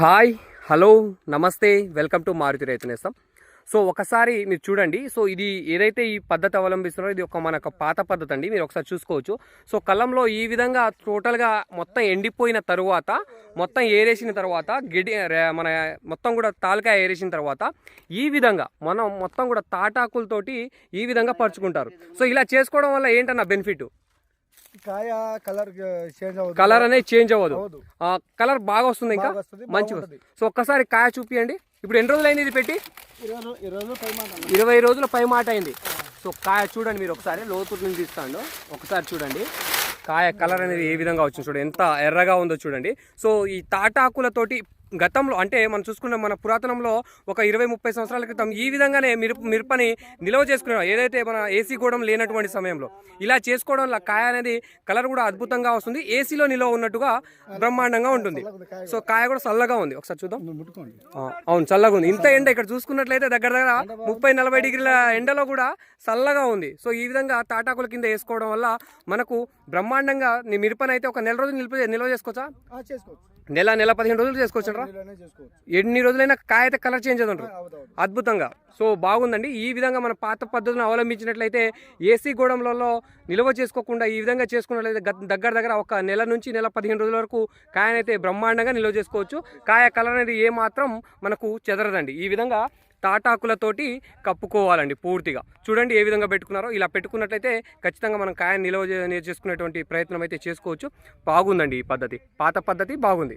Hi hello namaste welcome to Maruti రైతు so ఒకసారి మీరు చూడండి. సో ఇది ఏదైతే ఈ పద్ధతి అవలంబిస్తున్నారో ఇది ఒక మనకు పాత పద్ధతి అండి. మీరు ఒకసారి చూసుకోవచ్చు. సో కళ్ళంలో ఈ విధంగా టోటల్గా మొత్తం ఎండిపోయిన తరువాత మొత్తం ఏరేసిన తర్వాత గిడి మన మొత్తం కూడా తాలకాయ ఏరేసిన తర్వాత ఈ విధంగా మనం మొత్తం కూడా తాటాకులతోటి ఈ విధంగా పరుచుకుంటారు. సో ఇలా చేసుకోవడం వల్ల ఏంటన్న బెనిఫిట్? కాయ కలర్ చేంజ్ అవుతుంది కలర్ అనేది చేంజ్ అవ్వదు. కలర్ బాగా వస్తుంది ఇంకా? మంచిగా. సో ఒక్కసారి కాయ చూపియండి. ఇప్పుడు ఎన్ని రోజులు అయింది ఇది పెట్టి. ఇరవై రోజుల పై మాట అయింది. సో కాయ చూడండి మీరు ఒకసారి. లోతు నుంచి తీస్తాను. ఒకసారి చూడండి. కాయ కలర్ అనేది ఏ విధంగా వచ్చింది చూడండి. ఎంత ఎర్రగా ఉందో చూడండి. సో ఈ తాటాకులతోటి గతంలో అంటే మనం చూసుకున్న మన పురాతనంలో ఒక ఇరవై ముప్పై సంవత్సరాల క్రితం ఈ విధంగానే మిరప మిరపని నిల్వ చేసుకునే ఏదైతే మన ఏసీ గూడం లేనటువంటి సమయంలో ఇలా చేసుకోవడం వల్ల కాయ అనేది కలర్ కూడా అద్భుతంగా వస్తుంది. ఏసీలో నిల్వ ఉన్నట్టుగా బ్రహ్మాండంగా ఉంటుంది. సో కాయ కూడా చల్లగా ఉంది. ఒకసారి చూద్దాం. అవును చల్లగా ఉంది. ఇంత ఎండ ఇక్కడ చూసుకున్నట్లయితే దగ్గర దగ్గర ముప్పై నలభై డిగ్రీల ఎండలో కూడా చల్లగా ఉంది. సో ఈ విధంగా తాటాకుల కింద వేసుకోవడం వల్ల మనకు బ్రహ్మాండంగా మిరపనైతే ఒక నెల రోజులు నిల్వ నిల్వ చేసుకోవచ్చు. నెల నెల పదిహేను రోజులు చేసుకోవచ్చా. చేసుకోవచ్చు. ఎన్ని రోజులైనా కాయ అయితే కలర్ చేంజ్ అవుతుంటారు. అద్భుతంగా. సో బాగుందండి. ఈ విధంగా మన పాత పద్ధతిని అవలంబించినట్లయితే ఏసీ గోడంలలో నిల్వ చేసుకోకుండా ఈ విధంగా చేసుకున్నట్లయితే దగ్గర దగ్గర ఒక నెల నుంచి నెల పదిహేను రోజుల వరకు కాయనైతే బ్రహ్మాండంగా నిల్వ చేసుకోవచ్చు. కాయ కలర్ అనేది ఏ మాత్రం మనకు చెదరదండి. ఈ విధంగా తాటాకులతోటి కప్పుకోవాలండి పూర్తిగా. చూడండి ఏ విధంగా పెట్టుకున్నారో. ఇలా పెట్టుకున్నట్లయితే ఖచ్చితంగా మనం కాయ నిల్వ చేసుకునేటువంటి ప్రయత్నం అయితే చేసుకోవచ్చు. బాగుందండి ఈ పద్ధతి. పాత పద్ధతి బాగుంది.